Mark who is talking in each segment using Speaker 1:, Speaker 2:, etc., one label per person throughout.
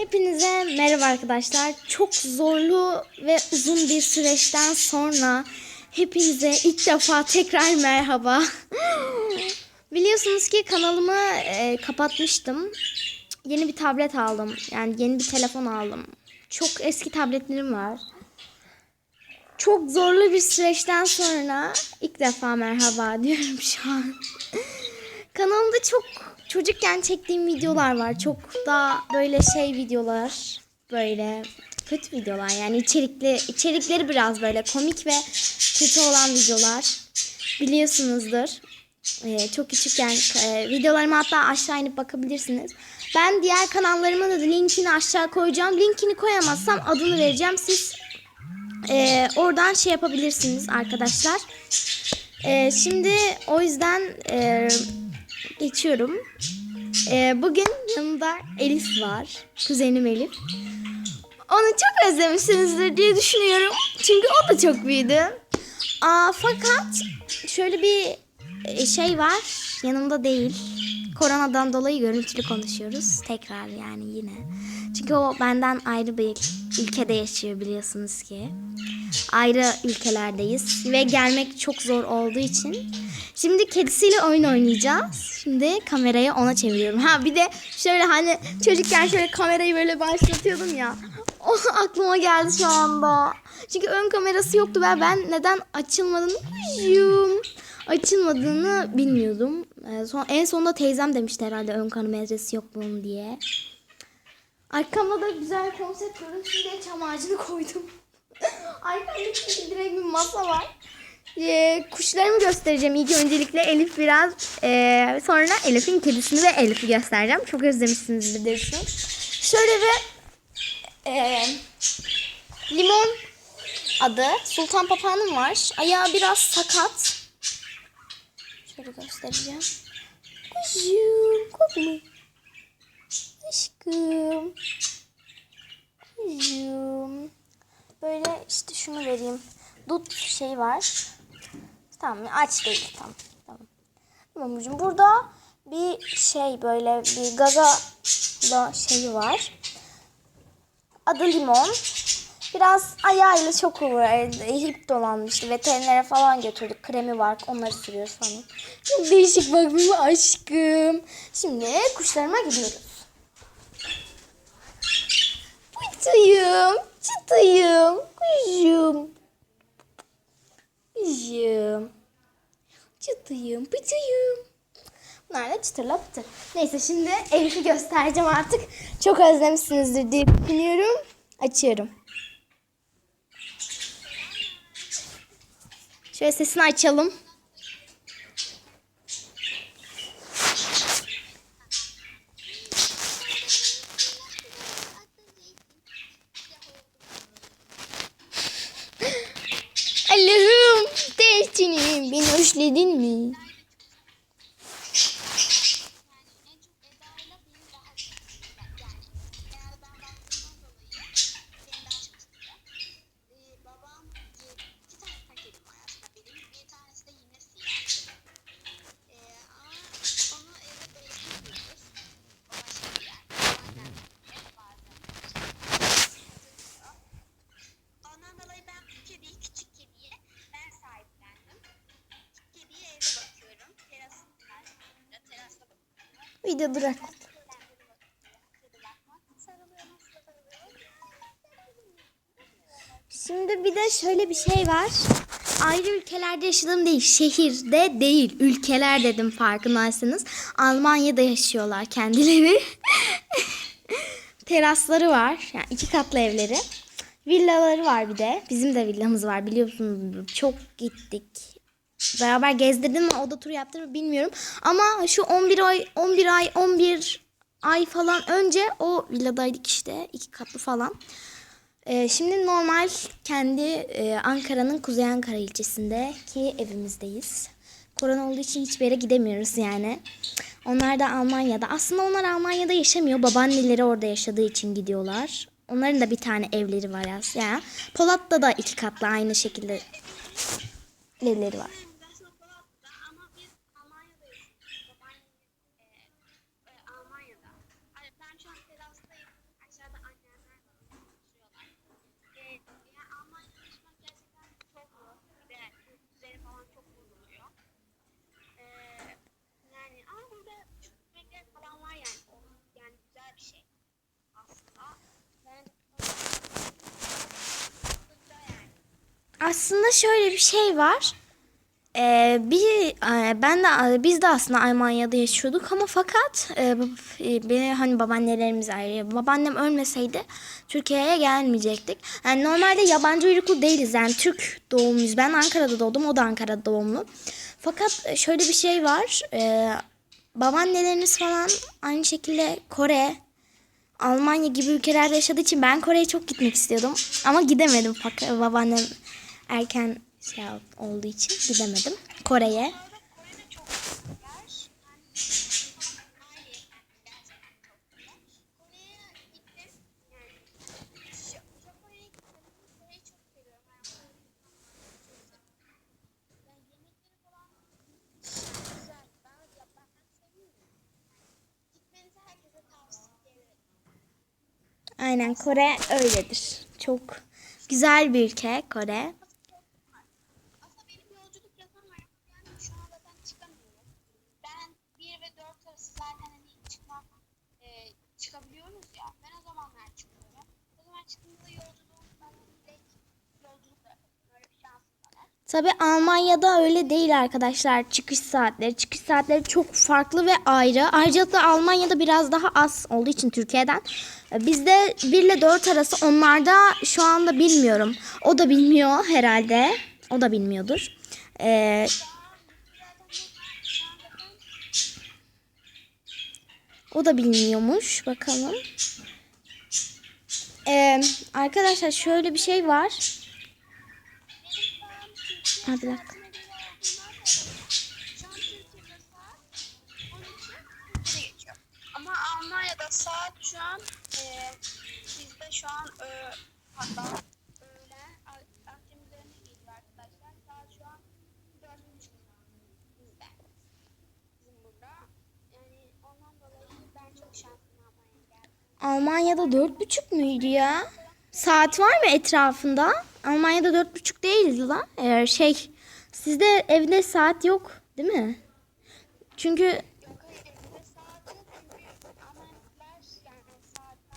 Speaker 1: Hepinize merhaba arkadaşlar. Çok zorlu ve uzun bir süreçten sonra hepinize ilk defa tekrar merhaba. Biliyorsunuz ki kanalımı e, kapatmıştım. Yeni bir tablet aldım. Yani yeni bir telefon aldım. Çok eski tabletlerim var. Çok zorlu bir süreçten sonra ilk defa merhaba diyorum şu an. Kanalımda çok çocukken çektiğim videolar var. Çok da böyle şey videolar. Böyle kötü videolar yani içerikli içerikleri biraz böyle komik ve kötü olan videolar. Biliyorsunuzdur. Ee, çok küçükken e, videolarıma hatta aşağı inip bakabilirsiniz. Ben diğer kanallarımın da linkini aşağı koyacağım. Linkini koyamazsam adını vereceğim. Siz e, oradan şey yapabilirsiniz arkadaşlar. E, şimdi o yüzden e, geçiyorum. E, bugün yanımda Elif var. Kuzenim Elif. Onu çok özlemişsinizdir diye düşünüyorum. Çünkü o da çok büyüdü. Aa, fakat şöyle bir e, şey var. Yanımda değil. Koronadan dolayı görüntülü konuşuyoruz. Tekrar yani yine. Çünkü o benden ayrı bir ülkede yaşıyor biliyorsunuz ki. Ayrı ülkelerdeyiz ve gelmek çok zor olduğu için. Şimdi kedisiyle oyun oynayacağız. Şimdi kamerayı ona çeviriyorum. Ha bir de şöyle hani çocukken şöyle kamerayı böyle başlatıyordum ya. O aklıma geldi şu anda. Çünkü ön kamerası yoktu ve ben neden açılmadığını. Açılmadığını bilmiyordum. Ee, son, en sonunda teyzem demişti herhalde ön kamerası yok bunun diye. Arkamda da güzel konsept görüntüsünde çam ağacını koydum. Arkamda direkt bir masa var. Ee, kuşlarımı göstereceğim ilk öncelikle Elif biraz. Ee, sonra Elif'in kedisini ve Elif'i göstereceğim. Çok özlemişsinizdir diye düşünüyorum. Şöyle bir ee, limon adı Sultan Papağanım var. Ayağı biraz sakat. Şöyle göstereceğim. Kuşum kokma. Aşkım. Kuşum. Böyle işte şunu vereyim. Dut şey var. Tamam aç değil tamam. Tamam. Tamam burada bir şey böyle bir gaga da şeyi var. Adı limon. Biraz ayağıyla çok hip dolanmıştı. Veterinere falan götürdük. Kremi var. Onları sürüyoruz falan. Çok değişik bak benim aşkım. Şimdi kuşlarıma gidiyoruz. Çıtıyım. Çıtıyım. Kuşum. Kuşum. Çıtıyım. Pıtıyım. Bunlar da çıtırla pıtır. Neyse şimdi Elif'i göstereceğim artık. Çok özlemişsinizdir diye düşünüyorum. Açıyorum. Şöyle sesini açalım. Video bırak. Şimdi bir de şöyle bir şey var. Ayrı ülkelerde yaşadığım değil, şehirde değil, ülkeler dedim farkındaysanız. Almanya'da yaşıyorlar kendileri. Terasları var, yani iki katlı evleri. Villaları var bir de. Bizim de villamız var biliyorsunuz. Çok gittik. Beraber gezdirdim mi, oda turu yaptım mı bilmiyorum. Ama şu 11 ay, 11 ay, 11 ay falan önce o villadaydık işte. iki katlı falan. Ee, şimdi normal kendi e, Ankara'nın Kuzey Ankara ilçesindeki evimizdeyiz. Korona olduğu için hiçbir yere gidemiyoruz yani. Onlar da Almanya'da. Aslında onlar Almanya'da yaşamıyor. Babaanneleri orada yaşadığı için gidiyorlar. Onların da bir tane evleri var aslında. Yani Polat'ta da iki katlı aynı şekilde evleri var.
Speaker 2: Aslında Polat'ta ama biz Almanya'da yaşıyoruz. Babaannem e, e, Almanya'da. Hani ben şu an terastayım. Aşağıda
Speaker 1: aslında şöyle bir şey var. Ee, bir e, ben de biz de aslında Almanya'da yaşıyorduk ama fakat e, e, beni hani babaannelerimiz ayrı. Babaannem ölmeseydi Türkiye'ye gelmeyecektik. Yani normalde yabancı uyruklu değiliz. Yani Türk doğumluyuz. Ben Ankara'da doğdum. O da Ankara'da doğumlu. Fakat e, şöyle bir şey var. E, babaannelerimiz falan aynı şekilde Kore, Almanya gibi ülkelerde yaşadığı için ben Kore'ye çok gitmek istiyordum. Ama gidemedim fakat babaannem erken şey olduğu için gidemedim Kore'ye.
Speaker 2: Bu arada Kore'de çok popüler. Yani gerçekten çok güzel. Kore'ye gittim. Yani J- Japonya'ya gittim. Kore'yi çok seviyorum. Yani Kore'nin insanlarını çok seviyorum. Yani yemekleri falan güzel. Ben, ya ben seviyorum. Gitmenizi herkese tavsiye ederim.
Speaker 1: Aynen Kore öyledir. Çok güzel bir ülke Kore.
Speaker 2: Aslında benim yolculuk yapmam var. Yani şu an zaten çıkamıyorum. Ben 1 ve 4 arası zaten hani çıkmak, e, çıkabiliyoruz ya. Ben o zamanlar çıkıyorum. O zaman çıktığımda yolculuğum ben direkt var.
Speaker 1: Tabi Almanya'da öyle değil arkadaşlar çıkış saatleri. Çıkış saatleri çok farklı ve ayrı. Ayrıca da Almanya'da biraz daha az olduğu için Türkiye'den. e, Bizde 1 ile 4 arası onlarda şu anda bilmiyorum. O da bilmiyor herhalde. O da bilmiyordur. Ee, o da bilmiyormuş. Bakalım. Ee, arkadaşlar şöyle bir şey var. Ha, bir dakika.
Speaker 2: Şu an Türkiye'de saat 12 Türkiye'de geçiyor. Ama Almanya'da saat şu an e, bizde şu an e, hatta öğlen a- akşam üzerine geliyor arkadaşlar. Saat şu an 4.30 bizde. Bizim burada. Yani ondan dolayı ben çok şanslıyım Almanya'ya geldim.
Speaker 1: Almanya'da dört buçuk muydu ya? Saat var mı etrafında? Almanya'da dört buçuk değildi lan. Eğer şey sizde evde saat yok değil mi? Çünkü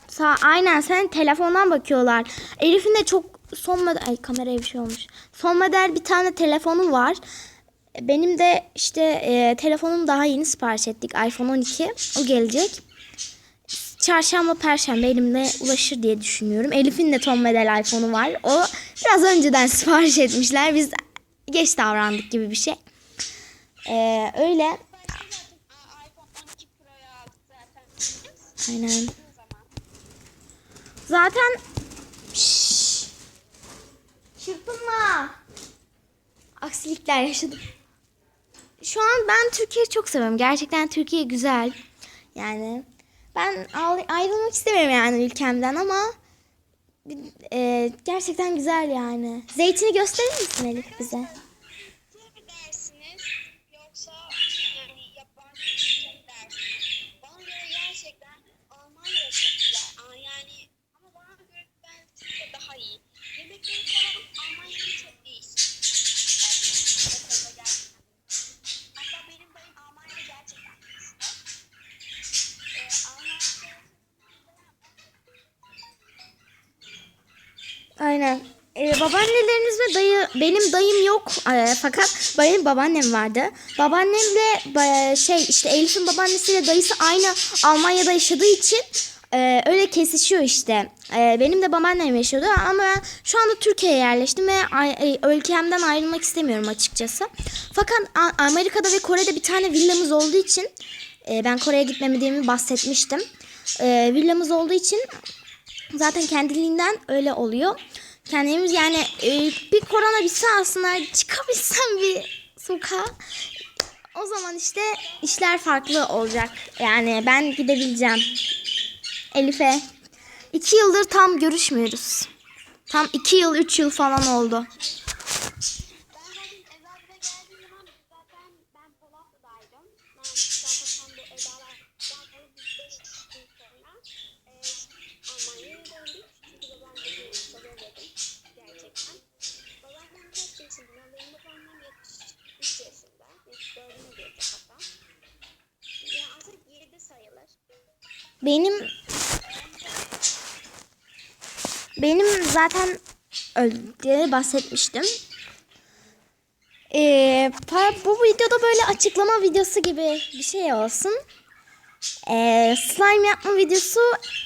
Speaker 1: sa aynen sen telefondan bakıyorlar. Elif'in de çok son model ay kameraya bir şey olmuş. Son model bir tane telefonu var. Benim de işte e, telefonum daha yeni sipariş ettik. iPhone 12. O gelecek. Çarşamba, perşembe elimde ulaşır diye düşünüyorum. Elif'in de ton model iPhone'u var. O biraz önceden sipariş etmişler. Biz geç davrandık gibi bir şey. Ee, öyle.
Speaker 2: zaten Aa, iPhone 12 Pro'yu aldık zaten.
Speaker 1: Aynen. Zaten Şşş. çırpınma. Aksilikler yaşadım. Şu an ben Türkiye'yi çok seviyorum. Gerçekten Türkiye güzel. Yani ben ayrılmak istemiyorum yani ülkemden ama e, gerçekten güzel yani. Zeytini gösterir misin Elif bize?
Speaker 2: Tür mü dersiniz yoksa yani yabancı ülke mi dersiniz? Bana göre gerçekten Almanya da çok güzel. Aa, yani ama bana göre ben Türkiye daha iyi. Yemekleri falan Almanya'da çok değişik. Yani o konuda gerçekten. Hatta benim dayım Almanya'da gerçekten güçlü. Ee, Almanya'da
Speaker 1: Aynen. Ee, babaanneleriniz ve dayı benim dayım yok Ee, fakat benim babaannem vardı. Babaannemle ba- şey işte Elif'in babaannesiyle dayısı aynı Almanya'da yaşadığı için e, öyle kesişiyor işte. E, benim de babaannem yaşıyordu ama ben şu anda Türkiye'ye yerleştim ve e, ülkemden ayrılmak istemiyorum açıkçası. Fakat Amerika'da ve Kore'de bir tane villamız olduğu için e, ben Kore'ye gitmemediğimi bahsetmiştim. E, villamız olduğu için Zaten kendiliğinden öyle oluyor. Kendimiz yani e, bir korona bitse aslında çıkabilsem bir sokağa o zaman işte işler farklı olacak. Yani ben gidebileceğim. Elif'e. iki yıldır tam görüşmüyoruz. Tam iki yıl, üç yıl falan oldu.
Speaker 2: Ben zaten Eczacı'da geldiğim zaman zaten ben Polatlı'daydım. Ben zaten tam bu Eda'lar zaten biz 5 gün sonra e, Almanya'ya döndük. Çünkü babam beni sevemedim gerçekten. Babamdan kaç yaşında? Benim babamdan 73 yaşında. 74'üne gelecek hatta. Ya artık 7 sayılır.
Speaker 1: Benim benim zaten öldü diye bahsetmiştim. Ee, bu videoda böyle açıklama videosu gibi bir şey olsun. Ee, slime yapma videosu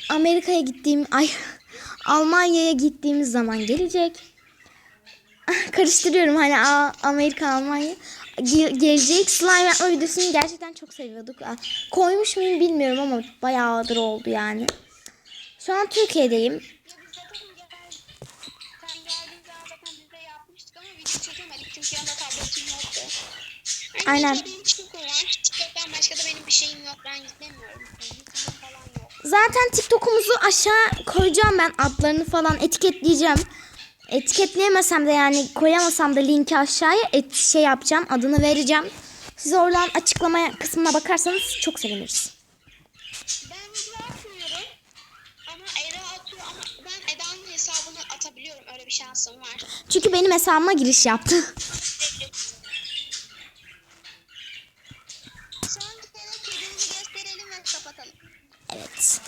Speaker 1: Amerika'ya gittiğim ay Almanya'ya gittiğimiz zaman gelecek. Karıştırıyorum hani Amerika Almanya Ge- gelecek slime yapma videosunu gerçekten çok seviyorduk. Koymuş muyum bilmiyorum ama bayağıdır oldu yani. Şu an Türkiye'deyim. Aynen. Zaten TikTok'umuzu aşağı koyacağım ben adlarını falan etiketleyeceğim. Etiketleyemesem de yani koyamasam da linki aşağıya et, şey yapacağım adını vereceğim. Siz oradan açıklama kısmına bakarsanız çok seviniriz.
Speaker 2: Ben video atmıyorum. Ama Eda atıyor ama ben Eda'nın hesabını atabiliyorum. Öyle bir şansım var.
Speaker 1: Çünkü benim hesabıma giriş yaptı. Evet.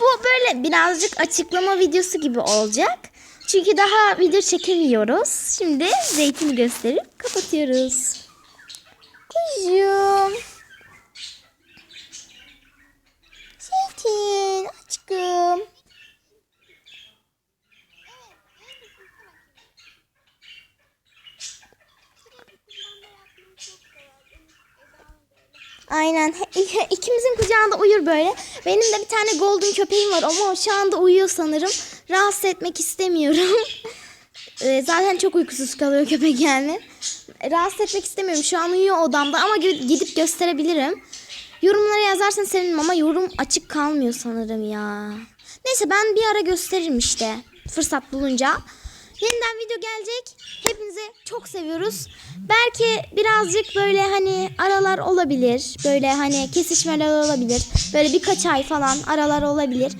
Speaker 1: Bu böyle birazcık açıklama videosu gibi olacak. Çünkü daha video çekemiyoruz. Şimdi zeytini gösterip kapatıyoruz. Kuzum. Zeytin aşkım. Aynen. İkimizin kucağında uyur böyle. Benim de bir tane golden köpeğim var ama şu anda uyuyor sanırım. Rahatsız etmek istemiyorum. Ee, Zaten çok uykusuz kalıyor köpek yani. Rahatsız etmek istemiyorum. Şu an uyuyor odamda ama gidip gösterebilirim. Yorumlara yazarsan sevinirim ama yorum açık kalmıyor sanırım ya. Neyse ben bir ara gösteririm işte. Fırsat bulunca. Yeniden video gelecek. Hepinizi çok seviyoruz. Belki birazcık böyle hani aralar olabilir. Böyle hani kesişmeler olabilir. Böyle birkaç ay falan aralar olabilir.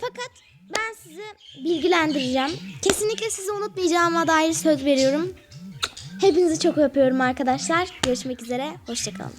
Speaker 1: Fakat ben sizi bilgilendireceğim. Kesinlikle sizi unutmayacağıma dair söz veriyorum. Hepinizi çok öpüyorum arkadaşlar. Görüşmek üzere. Hoşçakalın.